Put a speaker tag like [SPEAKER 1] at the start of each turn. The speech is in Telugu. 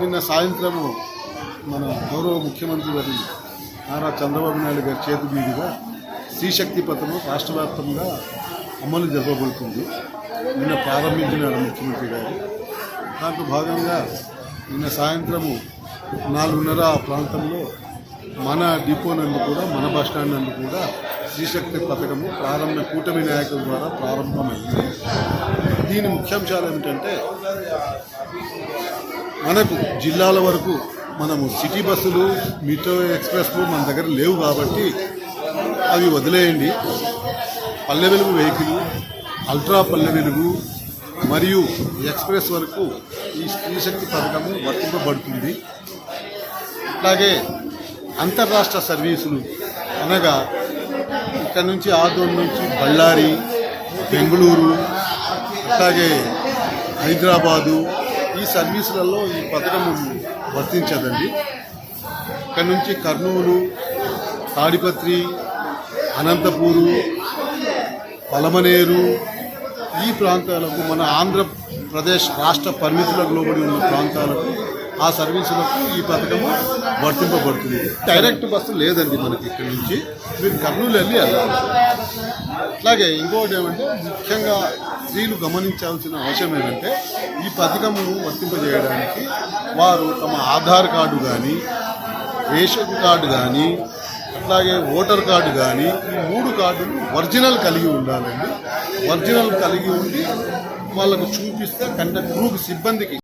[SPEAKER 1] నిన్న సాయంత్రము మన గౌరవ ముఖ్యమంత్రి వారి నారా చంద్రబాబు నాయుడు గారి చేతి మీదుగా శ్రీశక్తి పథకం రాష్ట్ర వ్యాప్తంగా అమలు జరగబడుతుంది నిన్న ప్రారంభించినారు ముఖ్యమంత్రి గారు. దాంట్లో భాగంగా నిన్న సాయంత్రము నాలుగున్నర ఆ ప్రాంతంలో మన డిపో నందు కూడా మన బస్ స్టాండ్ నందు కూడా శ్రీశక్తి పథకము ప్రారంభ కూటమి నాయకుల ద్వారా ప్రారంభమైంది. దీని ముఖ్యాంశాలు ఏమిటంటే మనకు జిల్లాల వరకు మనము సిటీ బస్సులు మిటో ఎక్స్ప్రెస్లు మన దగ్గర లేవు కాబట్టి అవి వదిలేయండి. పల్లె వెలుగు వెహికల్ అల్ట్రా పల్లె వెలుగు మరియు ఎక్స్ప్రెస్ వరకు ఈ స్త్రీశక్తి పథకము వర్తింపబడుతుంది. అలాగే అంతర్రాష్ట్ర సర్వీసులు అనగా ఇక్కడ నుంచి ఆదోన్ నుంచి బళ్ళారి బెంగళూరు అలాగే హైదరాబాదు ఈ సర్వీసులలో ఈ పథకం వర్తించదండి. ఇక్కడ నుంచి కర్నూలు తాడిపత్రి అనంతపూరు పలమనేరు ఈ ప్రాంతాలకు మన ఆంధ్రప్రదేశ్ రాష్ట్ర పరిమితులకు లోబడి ఉన్న ప్రాంతాలకు ఆ సర్వీసులకు ఈ పథకము వర్తింపబడుతుంది. డైరెక్ట్ బస్సు లేదండి మనకి ఇక్కడ నుంచి. మీరు కర్నూలు వెళ్ళి వెళ్ళాలి. అట్లాగే ఇంకోటి ఏమంటే ముఖ్యంగా స్త్రీలు గమనించాల్సిన అవసరం ఏంటంటే ఈ పథకమును వర్తింపజేయడానికి వారు తమ ఆధార్ కార్డు కానీ రేషన్ కార్డు కానీ అట్లాగే ఓటర్ కార్డు కానీ ఈ మూడు కార్డులు ఒరిజినల్ కలిగి ఉండాలండి. ఒరిజినల్ కలిగి ఉండి వాళ్ళకు చూపిస్తే కంటే గ్రూప్ సిబ్బందికి